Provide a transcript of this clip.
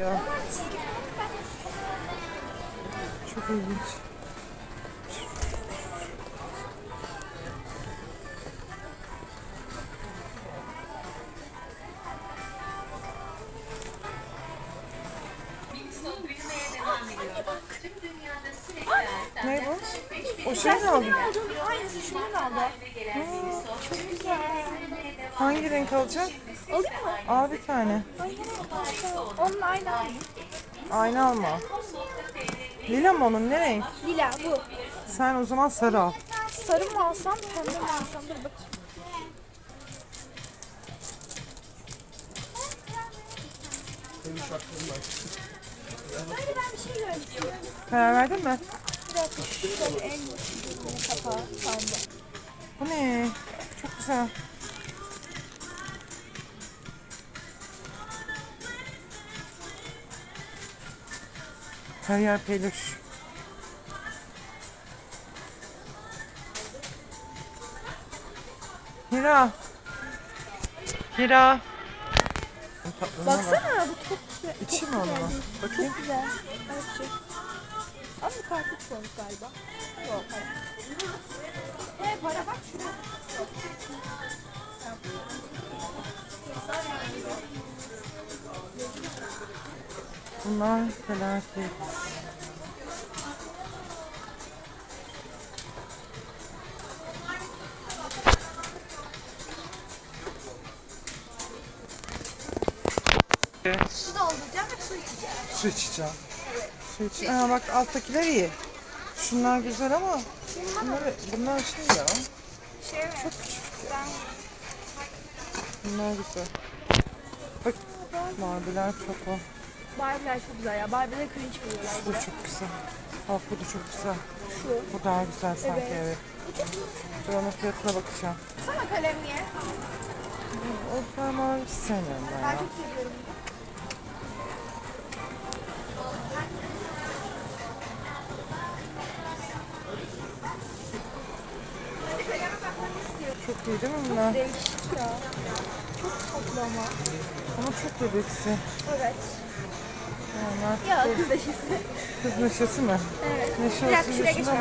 Ya. Çok ilginç. Ne bu? O şey mi? Aynısı şundan aldı. Çok güzel. Hangi renk alacak? Alayım mı? Al bir tane. Onunla aynı alayım. Aynı alma. Lila mı onun? Ne renk? Lila bu. Sen o zaman sarı al. Sarı mı alsam, pembe mi alsam? Dur bakayım. Böyle ben bir şey gördüm. Karar verdin mi? Bir dakika şöyle en kapağı sandı. Bu ne? Çok güzel. Her yer peluş. Hira. Hira. Baksana bu çok güzel. İçi mi değil. Bakayım. Çok güzel. Evet şey. Ama bu kartı koymuş galiba. Yok para. He para Bunlar felaket. Su dolduracağım ve su içeceğim. Su içeceğim. Su içeceğim. Aa, bak alttakiler iyi. Şunlar güzel ama bunlar, bunlar şey ya. Şey mi? Çok küçük. Ben Bunlar güzel. Bak maviler çok o. Barbie'ler çok güzel ya. Barbie'ler cringe veriyorlar. Bu çok güzel. Bak bu da çok güzel. Şu. Bu daha güzel sanki Evet. evet. Dur onun fiyatına bakacağım. Sana kalem niye? O mavi sevmiyorum ben Ben çok seviyorum. Çok iyi değil mi bunlar? Değişik ya. Çok tatlı ama. Ama çok bebeksi. Evet. Ya kız eşisi. kız neşesi mi? Evet. Neşe Bir dakika şuraya geçelim.